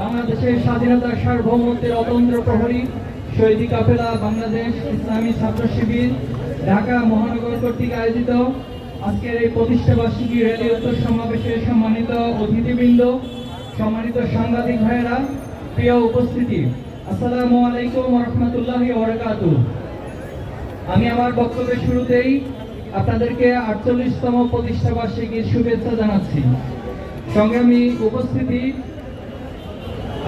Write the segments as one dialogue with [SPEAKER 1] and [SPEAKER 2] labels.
[SPEAKER 1] বাংলাদেশের স্বাধীনতার সার্বভৌমত্বের অতন্ত্র প্রহরী শহীদি কাফেলা, বাংলাদেশ ইসলামী ছাত্র শিবির, ঢাকা মহানগর কর্তৃক আয়োজিত আজকের এই উত্তর সম্মানিত অতিথিবৃন্দ, সম্মানিত সাংবাদিক ভাইয়েরা, প্রিয় উপস্থিতি, আসসালামু আলাইকুম রহমতুল্লাহ ওবরাকাতু আমি আমার বক্তব্যের শুরুতেই আপনাদেরকে আটচল্লিশতম প্রতিষ্ঠা বার্ষিকীর শুভেচ্ছা জানাচ্ছি। সংগ্রামী উপস্থিতি,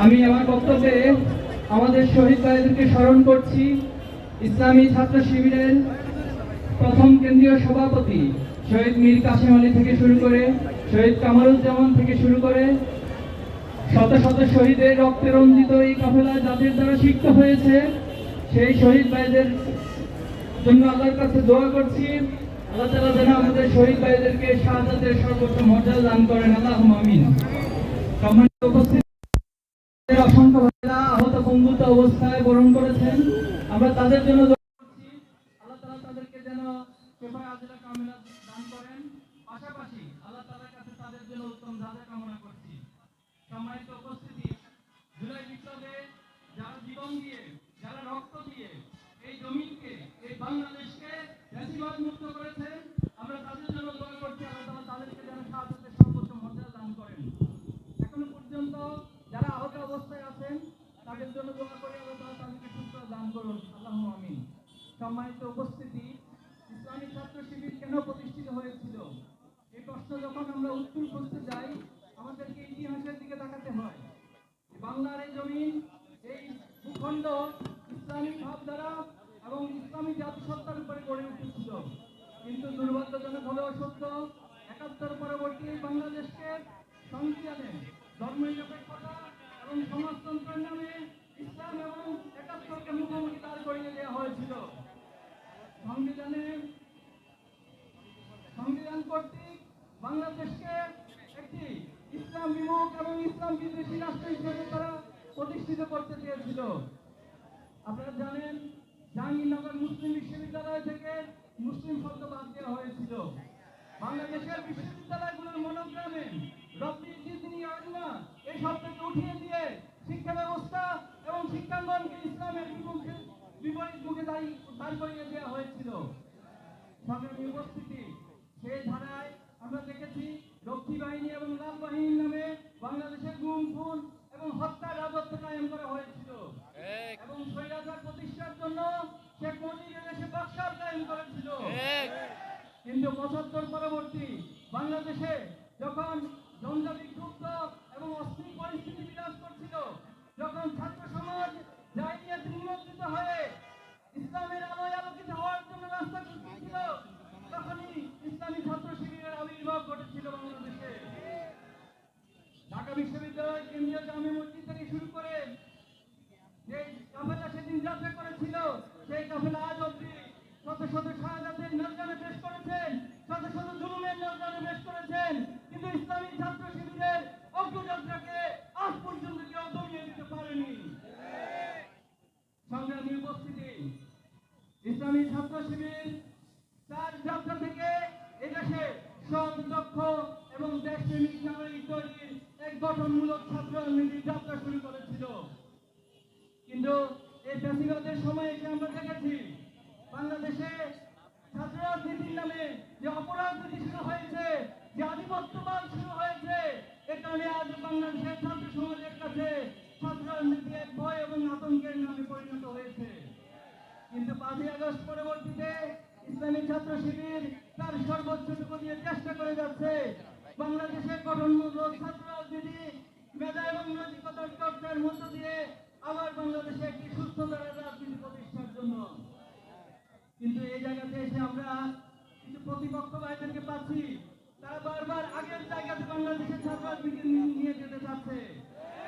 [SPEAKER 1] আমি আমার বক্তব্যে আমাদের শহীদ ভাইদেরকে স্মরণ করছি। ইসলামী ছাত্র শিবিরের প্রথম কেন্দ্রীয় সভাপতি শহীদ মীর কাসিম আলী থেকে শুরু করে, শহীদ কামারুজ্জামান থেকে শুরু করে, শত শত শহীদের রক্তে রঞ্জিত এই কাফেলা যাদের দ্বারা শিক্ষা হয়েছে। সেই শহীদ ভাইদের জন্য আল্লাহর কাছে দোয়া করছি। আল্লাহ আমাদের শহীদ ভাইদেরকে শাহাদাতের দান করেন আল্লাহ আমিন। আহত পঙ্গুত্ব অবস্থায় বরণ করেছেন। আমরা তাদের জন্য জীবন দিয়ে, যারা রক্ত দিয়ে এই জমিনকে, এই বাংলাদেশকে ফ্যাসিবাদ সম্মানিত উপস্থিতি, ইসলামী ছাত্র শিবির কেন প্রতিষ্ঠিত হয়েছিল? এই প্রশ্ন যখন আমরা উত্তর খুঁজতে যাই, আমাদেরকে ইতিহাসের দিকে তাকাতে হয়। বাংলার এই জমিন, এই ভূখণ্ড ইসলামী ভাবধারা এবং ইসলামী জাতিসত্তার উপরে গড়ে উঠেছিল। কিন্তু দুর্ভাগ্যজনক হলেও সত্য, একাত্তর পরবর্তী বাংলাদেশকে সংবিধানে ধর্মনিরপেক্ষতা এবং সমাজতন্ত্রের নামে ইসলাম এবং একাত্তরকে মুখোমুখি দাঁড় করিয়ে দেওয়া হয়েছিল। সংবিধানে, সংবিধান কর্তৃক বাংলাদেশকে একটি ইসলাম বিমুখ এবং ইসলাম বিদ্বেষী রাষ্ট্র হিসেবে তারা প্রতিষ্ঠিত করতে চেয়েছিল। আপনারা জানেন জাহাঙ্গীরনগর মুসলিম বিশ্ববিদ্যালয় থেকে মুসলিম শব্দ বাদ দেওয়া হয়েছিল। বাংলাদেশের বিশ্ববিদ্যালয়গুলোর মনোগ্রামে এই শব্দকে উঠিয়ে দিয়ে শিক্ষা ব্যবস্থা এবং শিক্ষাঙ্গনকে ইসলামের বিপক্ষে বিপরীত মুখে দাঁড়িয়ে দাঁড় করিয়ে দেওয়া হয়েছিল। উপস্থিতি, সেই ধারায় আমরা দেখেছি রক্ষী বাহিনী এবং লাল বাহিনীর নামে বাংলাদেশের গুম, খুন এবং হত্যার রাজত্ব কায়েম করা হয়েছিল এবং স্বৈরাচার প্রতিষ্ঠার জন্য শেখ মুজিবের দেশে বাক্সার কায়েম করেছিল কিন্তু পঁচাত্তর পরবর্তী বাংলাদেশে যখন জঞ্জা বিক্ষুব্ধ এবং অস্থির পরিস্থিতি বিরাজ করছিল যখন ছাত্র সমাজ জাহিলিয়াত নিমজ্জিত হয়ে ইসলামের আলোয় আলোকিত হওয়ার জন্য রাস্তা খুঁজছিল তখনই ইসলামী ছাত্র শিবিরের আবির্ভাব ঘটেছিল বাংলাদেশে ঢাকা বিশ্ববিদ্যালয় কেন্দ্রীয় জামে মসজিদ থেকে শুরু করে যে কাফেলা সেদিন যাত্রা করেছিল সেই কাফেলা আজ অব্দি শত শত শাহাদাতের নজরানে পেশ করেছেন শত জুলুমের নজরে পেশ করেছেন, কিন্তু ইসলামী ছাত্র শিবিরের অগ্রযাত্রাকে আজ পর্যন্ত কেউ দমিয়ে দিতে পারেনি। সংগ্রামী উপস্থিতি, ইসলামী ছাত্র শিবির তার যাত্রা থেকে এদেশে সৎ দক্ষ এবং দেশপ্রেমিক নাগরিক তৈরির এক গঠনমূলক ছাত্র রাজনীতির যাত্রা শুরু করেছিল কিন্তু এই ফ্যাসিবাদের সময় এসে আমরা দেখেছি বাংলাদেশে ছাত্র রাজনীতির নামে যে অপরাজনীতি শুরু হয়েছে যে আধিপত্যবাদ শুরু হয়েছে এ কারণে আজ বাংলাদেশের ছাত্র সমাজের কাছে ছাত্র রাজনীতি এক ভয় এবং আতঙ্কের নামে পরিণত হয়েছে কিন্তু পাঁচই আগস্ট পরবর্তীতে ইসলামী ছাত্র শিবির তার সর্বোচ্চটুকু দিয়ে চেষ্টা করে যাচ্ছে বাংলাদেশের গঠনমূলক ছাত্র রাজনীতি মেধা এবং নৈতিকতার চর্চার মধ্য দিয়ে আবার বাংলাদেশে একটি সুস্থতার রাজনীতি প্রতিষ্ঠার জন্য কিন্তু এই জায়গাতে এসে আমরা কিছু প্রতিপক্ষ ভাইদেরকে পাচ্ছি তারা বারবার আগের জায়গাতে বাংলাদেশের ছাত্র রাজনীতি নিয়ে- নিয়ে যেতে চাচ্ছে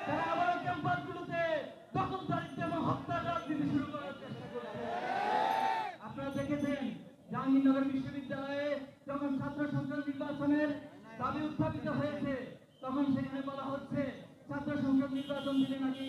[SPEAKER 1] তারা আবারও ক্যাম্পাসগুলোতে দখলদারিত্ব এবং হত্যার রাজনীতি শুরু করার চেষ্টা করছে আপনারা দেখেছেন জাহাঙ্গীরনগর বিশ্ববিদ্যালয়ে যখন ছাত্র সংসদ নির্বাচনের দাবি উত্থাপিত হয়েছে তখন সেখানে বলা হচ্ছে ছাত্র সংসদ নির্বাচন দিলে নাকি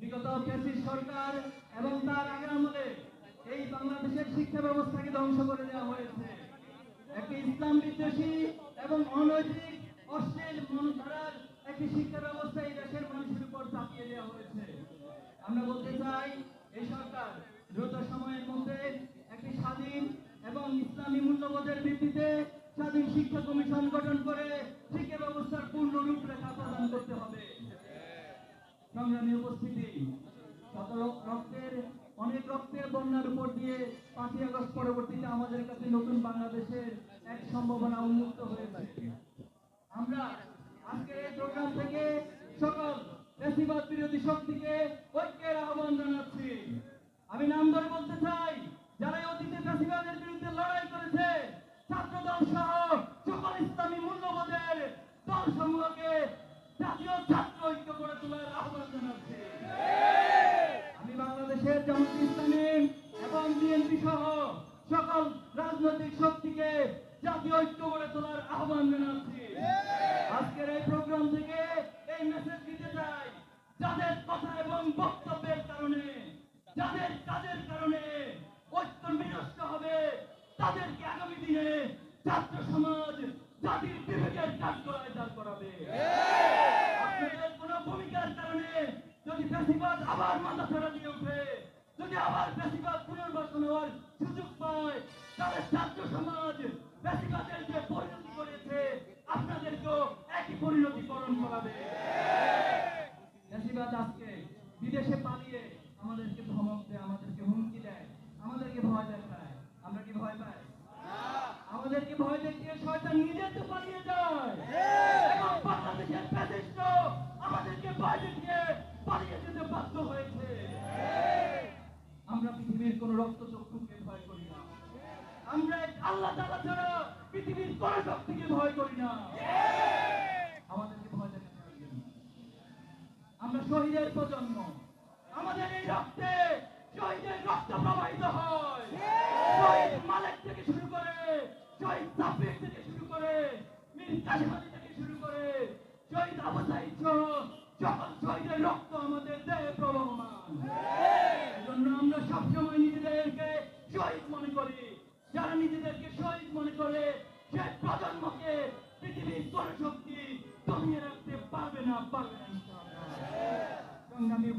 [SPEAKER 1] বিগত ফ্যাসিস্ট সরকার এবং তার আগের আমলে এই বাংলাদেশের শিক্ষা ব্যবস্থাকে ধ্বংস করে দেওয়া হয়েছে। একটি ইসলাম বিদ্বেষী এবং অনৈতিক, অশ্লীল মনধারার একটি শিক্ষা ব্যবস্থা এই দেশের মানুষের উপর চাপিয়ে দেওয়া হয়েছে। আমরা বলতে চাই, এই সরকার দ্রুত সময়ের মধ্যে একটি স্বাধীন এবং ইসলামী মূল্যবোধের ভিত্তিতে স্বাধীন শিক্ষা কমিশন গঠন করে শিক্ষা ব্যবস্থার পূর্ণ রূপরেখা প্রদান করতে হবে। সংগ্রামী উপস্থিতি। শত রক্তের, অনেক রক্তের বন্যার উপর দিয়ে পাঁচই আগস্ট পরবর্তীতে আমাদের কাছে নতুন বাংলাদেশের এক সম্ভাবনা উন্মুক্ত হয়েছে। আমরা আজকের এই প্রোগ্রাম থেকে সকল বেশিবাদ বিরোধী শক্তিকে ঐক্যের আহ্বান জানাচ্ছি। আমি নাম ধরে বলতে চাই যারা অতীতে বেশিবাদের বিরুদ্ধে লড়াই করেছে ছাত্র দল সহ সকল ইসলামী মূল্যবোধের দল সমূহকে জাতীয় ছাত্র ঐক্য করে তোলার আহ্বান জানাচ্ছি আমি বাংলাদেশের জামাত ইসলামী এবং বিএনপি সহ সকল রাজনৈতিক শক্তিকে জাতীয় ঐক্য গড়ে তোলার আহ্বান জানাচ্ছি আজকের এই প্রোগ্রাম থেকে এই মেসেজ দিতে চাই যাদের কথা এবং বক্তব্যের কারণে যাদের কাজের কারণে ঐক্য বিনষ্ট হবে তাদেরকে আগামী দিনে ছাত্র সমাজ জাতির বিবেকের কাজ করায় দাঁড় করাবে আপনাদের কোন ভূমিকার কারণে যদি বেশিবাদ আবার মাথা ছাড়া দিয়ে উঠে। যদি আবার বেশিবাদ পুনর্বাসন হওয়ার সুযোগ পায় তাহলে ছাত্র সমাজ যে পরিণতি করেছে। আপনাদেরকেও একই পরিণতি বরণ করাবে। বেশিবাদ আজকে বিদেশে পালিয়ে আমাদেরকে ধমক দেয় আমাদেরকে হুমকি দেয় আমাদেরকে ভয় দেখায়। আমরা কি ভয় পাই? আমাদেরকে ভয় দেখিয়ে শয়তান নিজে তো পালিয়ে যায় এবং বাংলাদেশের প্রেসিডেন্ট আমাদেরকে ভয় দেখিয়ে পালিয়ে যেতে বাধ্য হয়েছে আমরা পৃথিবীর কোন রক্ত চক্ষুকে ভয় করি না। আমরা আল্লাহ তাআলা ছাড়া পৃথিবীর কোন শক্তিকে ভয় করি না। আমাদেরকে ভয় দেখাতে আমরা শহীদের প্রজন্ম। আমাদের এই রক্তে শহীদের রক্ত প্রবাহিত হয়। শহীদ মালিক থেকে শুরু করে, শহীদ সাব্বির থেকে শুরু করে মীর কাসিম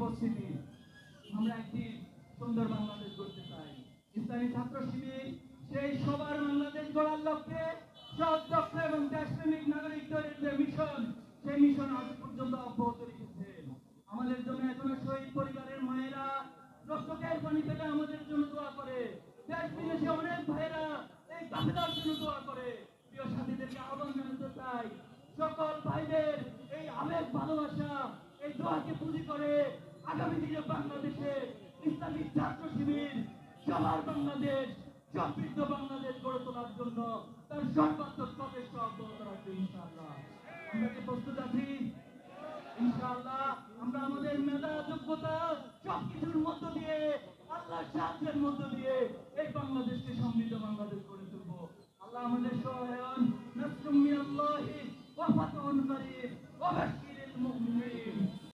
[SPEAKER 1] উপস্থিতি আমরা একটি সুন্দর বাংলাদেশ গড়তে চাই। ইসলামী ছাত্র শিবির, সেই সবার বাংলাদেশ গড়ার লক্ষ্যে সৎ, দক্ষ এবং দেশপ্রেমিক নাগরিক তৈরির যে মিশন, সেই মিশন আজ পর্যন্ত অব্যাহত রেখেছে। আমাদের জন্য এখনও শহীদ পরিবারের মায়েরা রক্তকের পানি পেলে আমাদের জন্য দোয়া করে। দেশ বিদেশে অনেক ভাইয়েরা এই কাফেলার জন্য দোয়া করে। প্রিয় সাথীদেরকে আহ্বান জানাতে চাই, সকল ভাইদের এই আবেগ, ভালোবাসা, এই দোয়াকে পুঁজি করে আগামী দিনে বাংলাদেশে ইসলামিক ছাত্র শিবির, সবার বাংলাদেশ সমৃদ্ধ বাংলাদেশ গড়ে তোলার জন্য তার সর্বাত্মক প্রচেষ্টা অব্যাহত রাখবে ইনশাআল্লাহ। আমরা কি প্রস্তুত আছি? ইনশাআল্লাহ আমরা আমাদের মেধা, যোগ্যতা সবকিছুর মধ্য দিয়ে, আল্লাহর সাহায্যের মধ্য দিয়ে এই বাংলাদেশকে সমৃদ্ধ